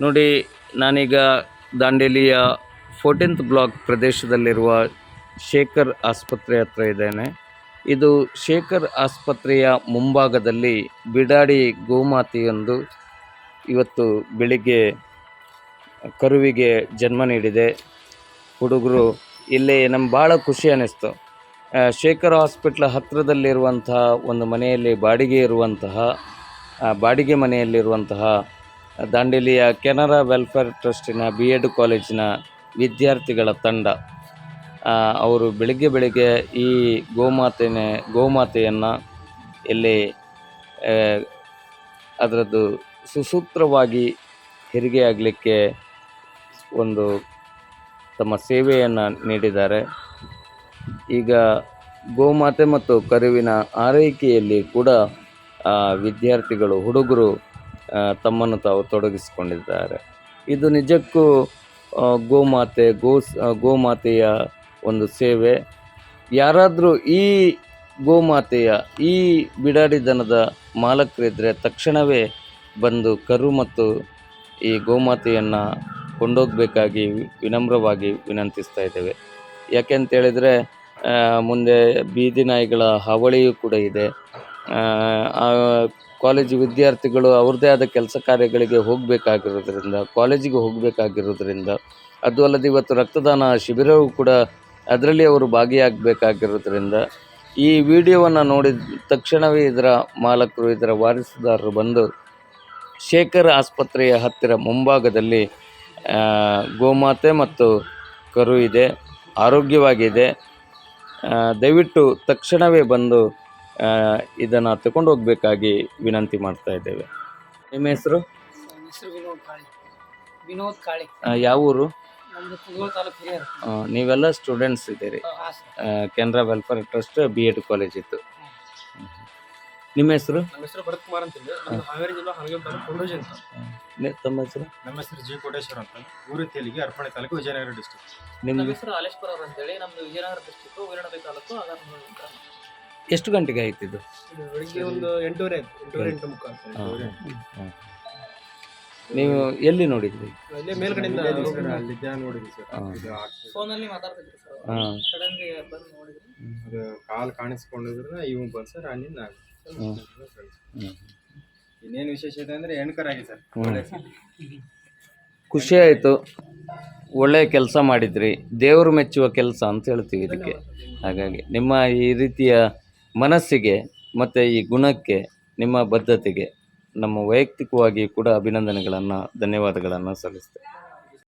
ನೋಡಿ, ನಾನೀಗ ದಾಂಡೇಲಿಯ fourteenth block ಪ್ರದೇಶದಲ್ಲಿರುವ ಶೇಖರ್ ಆಸ್ಪತ್ರೆ ಹತ್ರ ಇದ್ದೇನೆ. ಇದು ಶೇಖರ್ ಆಸ್ಪತ್ರೆಯ ಮುಂಭಾಗದಲ್ಲಿ ಬಿಡಾಡಿ ಗೋಮಾತೆಯೊಂದು ಇವತ್ತು ಬೆಳಿಗ್ಗೆ ಕರುವಿಗೆ ಜನ್ಮ ನೀಡಿದೆ. ಹುಡುಗರು, ಇಲ್ಲಿ ನಮ್ಗೆ ಭಾಳ ಖುಷಿ ಅನ್ನಿಸ್ತು ಶೇಖರ್ ಹಾಸ್ಪಿಟ್ಲ್ ಹತ್ತಿರದಲ್ಲಿರುವಂತಹ ಒಂದು ಮನೆಯಲ್ಲಿ ಬಾಡಿಗೆ ಇರುವಂತಹ ಬಾಡಿಗೆ ಮನೆಯಲ್ಲಿರುವಂತಹ ದಾಂಡೇಲಿಯ ಕೆನರಾ ವೆಲ್ಫೇರ್ ಟ್ರಸ್ಟಿನ ಬಿ ಎಡ್ ಕಾಲೇಜಿನ ವಿದ್ಯಾರ್ಥಿಗಳ ತಂಡ. ಅವರು ಬೆಳಿಗ್ಗೆ ಬೆಳಿಗ್ಗೆ ಈ ಗೋಮಾತೆನೆ, ಗೋಮಾತೆಯನ್ನು ಇಲ್ಲಿ ಅದರದ್ದು ಸುಸೂತ್ರವಾಗಿ ಹೆರಿಗೆ ಆಗಲಿಕ್ಕೆ ಒಂದು ತಮ್ಮ ಸೇವೆಯನ್ನು ನೀಡಿದ್ದಾರೆ. ಈಗ ಗೋಮಾತೆ ಮತ್ತು ಕರುವಿನ ಆರೈಕೆಯಲ್ಲಿ ಕೂಡ ವಿದ್ಯಾರ್ಥಿಗಳು, ಹುಡುಗರು ತಮ್ಮನ್ನು ತಾವು ತೊಡಗಿಸಿಕೊಂಡಿದ್ದಾರೆ. ಇದು ನಿಜಕ್ಕೂ ಗೋಮಾತೆ, ಗೋ ಗೋಮಾತೆಯ ಒಂದು ಸೇವೆ. ಯಾರಾದರೂ ಈ ಗೋಮಾತೆಯ, ಈ ಬಿಡಾಡಿ ದನದ ಮಾಲಕರಿದ್ದರೆ ತಕ್ಷಣವೇ ಬಂದು ಕರು ಮತ್ತು ಈ ಗೋಮಾತೆಯನ್ನು ಕೊಂಡೋಗಬೇಕಾಗಿ ವಿನಮ್ರವಾಗಿ ವಿನಂತಿಸ್ತಾ ಇದ್ದೇವೆ. ಯಾಕೆಂತೇಳಿದರೆ ಮುಂದೆ ಬೀದಿ ನಾಯಿಗಳ ಹಾವಳಿಯೂ ಕೂಡ ಇದೆ. ಕಾಲೇಜು ವಿದ್ಯಾರ್ಥಿಗಳು ಅವ್ರದ್ದೇ ಆದ ಕೆಲಸ ಕಾರ್ಯಗಳಿಗೆ ಹೋಗಬೇಕಾಗಿರೋದ್ರಿಂದ, ಕಾಲೇಜಿಗೆ ಹೋಗಬೇಕಾಗಿರೋದ್ರಿಂದ, ಅದು ಅಲ್ಲದೆ ಇವತ್ತು ರಕ್ತದಾನ ಶಿಬಿರವೂ ಕೂಡ ಅದರಲ್ಲಿ ಅವರು ಭಾಗಿಯಾಗಬೇಕಾಗಿರೋದ್ರಿಂದ, ಈ ವಿಡಿಯೋವನ್ನು ನೋಡಿದ ತಕ್ಷಣವೇ ಇದರ ಮಾಲಕರು, ಇದರ ವಾರಿಸುದಾರರು ಬಂದು ಶೇಖರ್ ಆಸ್ಪತ್ರೆಯ ಹತ್ತಿರ ಮುಂಭಾಗದಲ್ಲಿ ಗೋಮಾತೆ ಮತ್ತು ಕರು ಇದೆ, ಆರೋಗ್ಯವಾಗಿದೆ. ದಯವಿಟ್ಟು ತಕ್ಷಣವೇ ಬಂದು ಇದನ್ನು ತಗೊಂಡು ಹೋಗಬೇಕಾಗಿ ವಿನಂತಿ ಮಾಡ್ತಾ ಇದ್ದೇವೆ. ನಿಮ್ಮ ಹೆಸರು? ವಿನೋದ್ ಕಾಳಿ. ವಿನೋದ್ ಕಾಳಿ. ಯಾವ ಊರು? ನೀವೆಲ್ಲ ಸ್ಟೂಡೆಂಟ್ಸ್ ಇದ್ದೀರಿ. ಕೇಂದ್ರ Canara welfare trust B Ed college ಇತ್ತು ನಿಮ್ಮ ಹೆಸರು? ನಮ್ಮ ಹೆಸರು ಭರತ್ ಕುಮಾರ್ ಅಂತ ಹೇಳಿ. ನಮ್ಮ ಹಾವೇರಿ ಜಿಲ್ಲಾ ಹನಗಲ್ ತಾಲೂಕು ಕೊಂಡೋಜಿ ಅಂತ. ತಮ್ಮ ಹೆಸರು? ನಮ್ಮ ಹೆಸರು ಜಿ ಕೋಟೇಶ್ವರ ಅಂತ. ಊರು ತೆಲಿಗೆ ಅರ್ಪಣೆ ತಾಲೂಕು ವಿಜಯನಗರ ಡಿಸ್ಟ್ರಿಕ್ಟ್ ನಿಮ್ಮ ಹೆಸರು ಹಾಲೇಶ್ವರ ಅಂತ ಅಂತೇಳಿ ನಮ್ದು ವಿಜಯನಗರ ಡಿಸ್ಟಿಕ್ ವೀರಣಬೆ ತಾಲೂಕು. ಎಷ್ಟು ಗಂಟೆಗೆ ಆಯ್ತು ಇದು? ಇದು ಬೆಳಿಗ್ಗೆ ಒಂದು ಎಂಟೂವರೆ ಆಯ್ತು. ಎಂಟೂವರೆ ಎಂಟು ಮುಕ್ಕಾಲು. ಅಂತ ಹಾ. ಎಂಟೂವರೆ. ಹ್ಮ್. ನೀವು ಎಲ್ಲಿ ನೋಡಿದ್ರಿ? ಇಲ್ಲೇ ಮೇಲ್ಗಡೆಯಿಂದ ಅಲ್ಲಿದ್ದ ನೋಡಿದ್ವಿ ಸರ್. ಹಾ. ಇದು ಆಗ್ತದೆ. ಫೋನಲ್ಲಿ ಮಾತಾಡ್ತಿದ್ರು ಸರ್ ಹಾಂ. ಸಡನ್ಲಿ ಬಂದು ನೋಡಿದ್ರು. ಅದು ಕಾಲ್ ಕಾಣಿಸ್ಕೊಂಡಿದ್ರೆ ಇವ್ ಬಂದ್ ಸರ್ ಅಲ್ಲಿ ನಾನು ಹ್ಮ್. ಹ್ಞೂ ಇನ್ನೇನು ವಿಶೇಷ ಇದೆ ಅಂದ್ರೆ ಎಣ್ಕರಾಗಿ ಸರ್. ಖುಷಿ ಆಯಿತು. ಒಳ್ಳೆಯ ಕೆಲಸ ಮಾಡಿದ್ರಿ. ದೇವರು ಮೆಚ್ಚುವ ಕೆಲಸ ಅಂತ ಹೇಳ್ತೀವಿ ಇದಕ್ಕೆ. ಹಾಗಾಗಿ ನಿಮ್ಮ ಈ ರೀತಿಯ ಮನಸ್ಸಿಗೆ ಮತ್ತು ಈ ಗುಣಕ್ಕೆ ನಿಮ್ಮ ಬದ್ಧತೆಗೆ ನಮ್ಮ ವೈಯಕ್ತಿಕವಾಗಿ ಕೂಡ ಅಭಿನಂದನೆಗಳನ್ನು ಧನ್ಯವಾದಗಳನ್ನು ಸಲ್ಲಿಸ್ತೇವೆ